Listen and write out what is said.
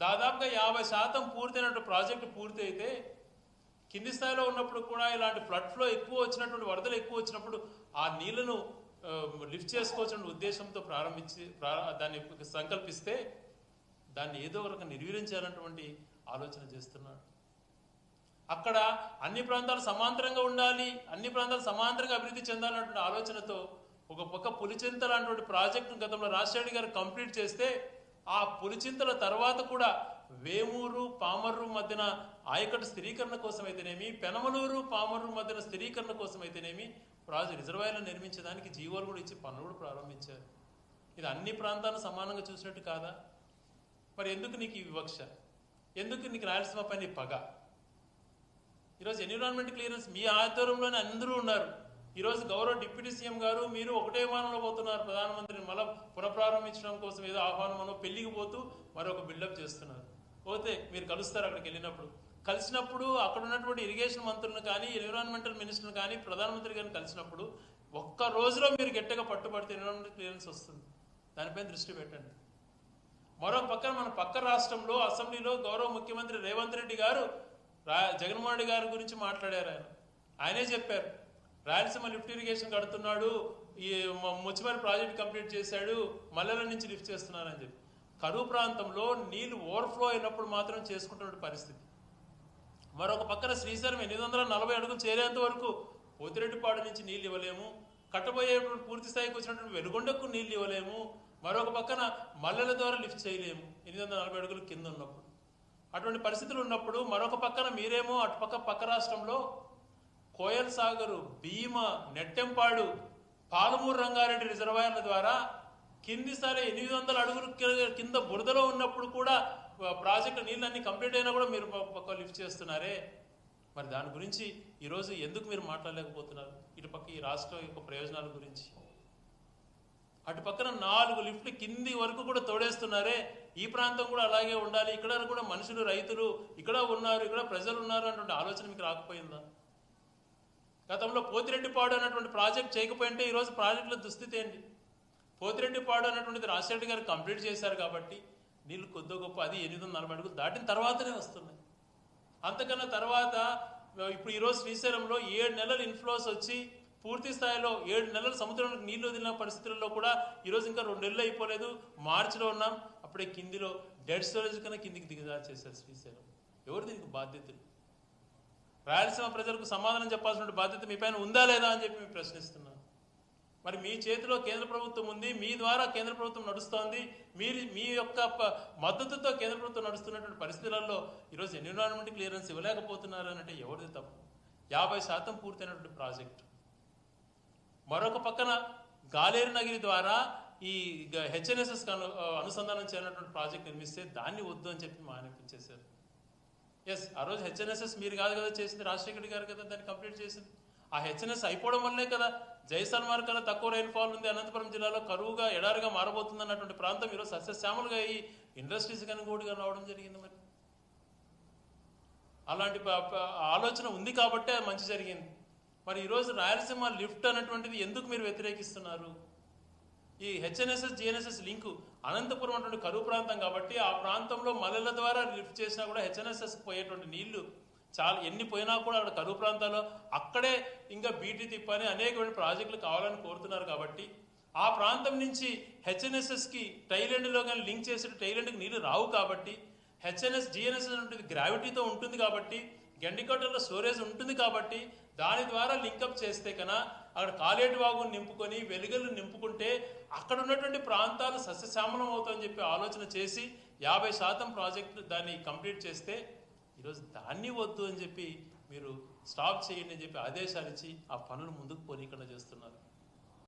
దాదాపుగా యాభై శాతం పూర్తయినటువంటి ప్రాజెక్టు పూర్తి అయితే కింది స్థాయిలో ఉన్నప్పుడు కూడా ఇలాంటి ఫ్లడ్ ఫ్లో ఎక్కువ వచ్చినటువంటి వరదలు ఎక్కువ వచ్చినప్పుడు ఆ నీళ్ళను లిఫ్ట్ చేసుకోవాల్సిన ఉద్దేశంతో ప్రారంభించి దాన్ని సంకల్పిస్తే దాన్ని ఏదో ఒక రకంగా నిర్వీర్యం ఆలోచన చేస్తున్నాడు. అక్కడ అన్ని ప్రాంతాలు సమాంతరంగా ఉండాలి అన్ని ప్రాంతాలు సమాంతరంగా అభివృద్ధి చెందాలన్నటువంటి ఆలోచనతో ఒక పక్క పులిచింత లాంటి ప్రాజెక్టును గతంలో రాజశేఖర్ గారు కంప్లీట్ చేస్తే ఆ పులిచింతల తర్వాత కూడా వేమూరు పామర్రు మధ్యన ఆయకట్టు స్థిరీకరణ కోసమైతేనేమి పెనమలూరు పామర్రు మధ్యన స్థిరీకరణ కోసం అయితేనేమి రిజర్వాయర్లు నిర్మించడానికి జీవోలు కూడా ఇచ్చి పనులు కూడా ప్రారంభించారు. ఇది అన్ని ప్రాంతాలను సమానంగా చూసినట్టు కాదా? మరి ఎందుకు నీకు ఈ వివక్ష? ఎందుకు నీకు రాయలసీమ పైన పగ? ఈరోజు ఎన్విరాన్మెంట్ క్లియరెన్స్ మీ ఆధ్వర్యంలోనే అందరూ ఉన్నారు. ఈరోజు గౌరవ డిప్యూటీ సీఎం గారు మీరు ఒకటే విమానంలో పోతున్నారు. ప్రధానమంత్రిని మళ్ళీ పునఃప్రారంభించడం కోసం ఏదో ఆహ్వానమనో పెళ్ళికి పోతూ మరొక బిల్డప్ చేస్తున్నారు. పోతే మీరు కలుస్తారు అక్కడికి వెళ్ళినప్పుడు. కలిసినప్పుడు అక్కడ ఉన్నటువంటి ఇరిగేషన్ మంత్రులను కానీ ఎన్విరాన్మెంటల్ మినిస్టర్ని కానీ ప్రధానమంత్రి గారిని కలిసినప్పుడు ఒక్క రోజులో మీరు గట్టిగా పట్టుబడితే ఎన్విరాన్మెంటల్ క్లియరెన్స్ వస్తుంది. దానిపైన దృష్టి పెట్టండి. మరొక పక్కన మన పక్క రాష్ట్రంలో అసెంబ్లీలో గౌరవ ముఖ్యమంత్రి రేవంత్ రెడ్డి గారు రా జగన్మోహన్ రెడ్డి గారి గురించి మాట్లాడారు ఆయన. ఆయనే చెప్పారు రాయలసీమ లిఫ్ట్ ఇరిగేషన్ కడుతున్నాడు ఈ మ- ముచ్చిమరి ప్రాజెక్ట్ కంప్లీట్ చేశాడు మల్లెల నుంచి లిఫ్ట్ చేస్తున్నారని చెప్పి. కరువు ప్రాంతంలో నీళ్ళు ఓవర్ఫ్లో అయినప్పుడు మాత్రం చేసుకుంటున్న పరిస్థితి. మరొక పక్కన శ్రీశైలం ఎనిమిది వందల నలభై అడుగులు చేరేంత వరకు పోతిరెడ్డిపాడు నుంచి నీళ్ళు ఇవ్వలేము. కట్టబోయేటువంటి పూర్తి స్థాయికి వచ్చినటువంటి వెలుగొండకు నీళ్ళు ఇవ్వలేము. మరొక పక్కన మల్లెల ద్వారా లిఫ్ట్ చేయలేము. ఎనిమిది వందల నలభై అడుగులు కింద ఉన్నప్పుడు. అటువంటి పరిస్థితులు ఉన్నప్పుడు మరొక పక్కన మీరేమో అటుపక్క పక్క రాష్ట్రంలో కోయల్ సాగరు భీమ నెట్టెంపాడు పాలమూరు రంగారెడ్డి రిజర్వాయర్ల ద్వారా కింది సరే ఎనిమిది వందల అడుగులు కింద బురదలో ఉన్నప్పుడు కూడా ప్రాజెక్టు నీళ్ళన్నీ కంప్లీట్ అయినా కూడా మీరు పక్క లిఫ్ట్ చేస్తున్నారే? మరి దాని గురించి ఈరోజు ఎందుకు మీరు మాట్లాడలేకపోతున్నారు? ఇటు పక్క ఈ రాష్ట్రం యొక్క ప్రయోజనాల గురించి. అటు పక్కన నాలుగు లిఫ్ట్లు కింది వరకు కూడా తోడేస్తున్నారే? ఈ ప్రాంతం కూడా అలాగే ఉండాలి. ఇక్కడ కూడా మనుషులు రైతులు ఇక్కడ ఉన్నారు ఇక్కడ ప్రజలు ఉన్నారు అన్నటువంటి ఆలోచన మీకు రాకపోయిందా? గతంలో పోతిరెడ్డిపాడు అన్నటువంటి ప్రాజెక్ట్ చేయకపోయింటే ఈరోజు ప్రాజెక్టుల దుస్థితి ఏంటి? పోతిరెడ్డిపాడు అన్నటువంటిది రాజశేఖర గారు కంప్లీట్ చేశారు కాబట్టి నీళ్ళు కొద్దో గొప్ప అది ఎనిమిది వందల నలభై అడుగులు దాటిన తర్వాతనే వస్తున్నాయి. అంతకన్నా తర్వాత ఇప్పుడు ఈరోజు శ్రీశైలంలో ఏడు నెలలు ఇన్ఫ్లోస్ వచ్చి పూర్తి స్థాయిలో ఏడు నెలలు సముద్రంలో నీళ్ళు వదిలిన పరిస్థితుల్లో కూడా ఈరోజు ఇంకా రెండు నెలలు అయిపోలేదు. మార్చిలో ఉన్నాం. అప్పుడే కిందిలో డెడ్ స్టోరేజ్ కన్నా కిందికి దిగజారు చేశారు శ్రీశైలం. ఎవరు దీనికి బాధ్యతలు? రాయలసీమ ప్రజలకు సమాధానం చెప్పాల్సిన బాధ్యత మీ పైన ఉందా లేదా అని చెప్పి మేము ప్రశ్నిస్తున్నాం. మరి మీ చేతిలో కేంద్ర ప్రభుత్వం ఉంది మీ ద్వారా కేంద్ర ప్రభుత్వం నడుస్తోంది మీరు మీ యొక్క మద్దతుతో కేంద్ర ప్రభుత్వం నడుస్తున్నటువంటి పరిస్థితులలో ఈరోజు ఎన్విరాన్మెంట్ క్లియరెన్స్ ఇవ్వలేకపోతున్నారు అంటే ఎవరిది తప్పు? యాభై శాతం పూర్తయినటువంటి ప్రాజెక్టు. మరొక పక్కన గాలేరు నగిరి ద్వారా ఈ హెచ్ఎన్ఎస్ఎస్ అనుసంధానం చేయనటువంటి ప్రాజెక్ట్ నిర్మిస్తే దాన్ని వద్దు అని చెప్పి మానేపించేశారు ఎస్ ఆ రోజు హెచ్ఎన్ఎస్ఎస్ మీరు కాదు కదా చేసింది రాజశేఖర్ గారు కదా దాన్ని కంప్లీట్ చేసింది. ఆ హెచ్ఎన్ఎస్ అయిపోవడం వల్లే కదా జైసల్మార్ కన్నా తక్కువ రైన్ఫాల్ ఉంది అనంతపురం జిల్లాలో కరువుగా ఎడారిగా మారబోతుంది అన్నటువంటి ప్రాంతం ఈరోజు సస్యశ్యామలుగా ఈ ఇండస్ట్రీస్ కానీ కూడా రావడం జరిగింది మరి. అలాంటి ప- ఆలోచన ఉంది కాబట్టే మంచి జరిగింది. మరి ఈరోజు రాయలసీమ లిఫ్ట్ అన్నటువంటిది ఎందుకు మీరు వ్యతిరేకిస్తున్నారు? ఈ హెచ్ఎన్ఎస్ఎస్ జిఎన్ఎస్ఎస్ లింకు అనంతపురం అటువంటి కరువు ప్రాంతం కాబట్టి ఆ ప్రాంతంలో మలల ద్వారా లిఫ్ట్ చేసినా కూడా హెచ్ఎన్ఎస్ఎస్ పోయేటువంటి నీళ్ళు చాలా ఎన్ని పోయినా కూడా అక్కడ కరువు ప్రాంతాల్లో అక్కడే ఇంకా బీటీ తిప్పని అనేకమైన ప్రాజెక్టులు కావాలని కోరుతున్నారు కాబట్టి ఆ ప్రాంతం నుంచి హెచ్ఎన్ఎస్ఎస్కి టైలెండ్లో కానీ లింక్ చేసే టైలెండ్కి నీళ్ళు రావు కాబట్టి హెచ్ఎన్ఎస్ జిఎన్ఎస్ఎస్ అనేది గ్రావిటీతో ఉంటుంది కాబట్టి గండికోటలో స్టోరేజ్ ఉంటుంది కాబట్టి దాని ద్వారా లింకప్ చేస్తే కన్నా అక్కడ కాలేటి వాగును నింపుకొని వెలుగలు నింపుకుంటే అక్కడ ఉన్నటువంటి ప్రాంతాలు సస్యశ్యామలం అవుతాయని చెప్పి ఆలోచన చేసి యాభై శాతం ప్రాజెక్టు దాన్ని కంప్లీట్ చేస్తే ఈరోజు దాన్ని వద్దు అని చెప్పి మీరు స్టాప్ చేయండి అని చెప్పి ఆదేశాలు ఇచ్చి ఆ పనులు ముందుకు పోనీకుండా చేస్తున్నారు.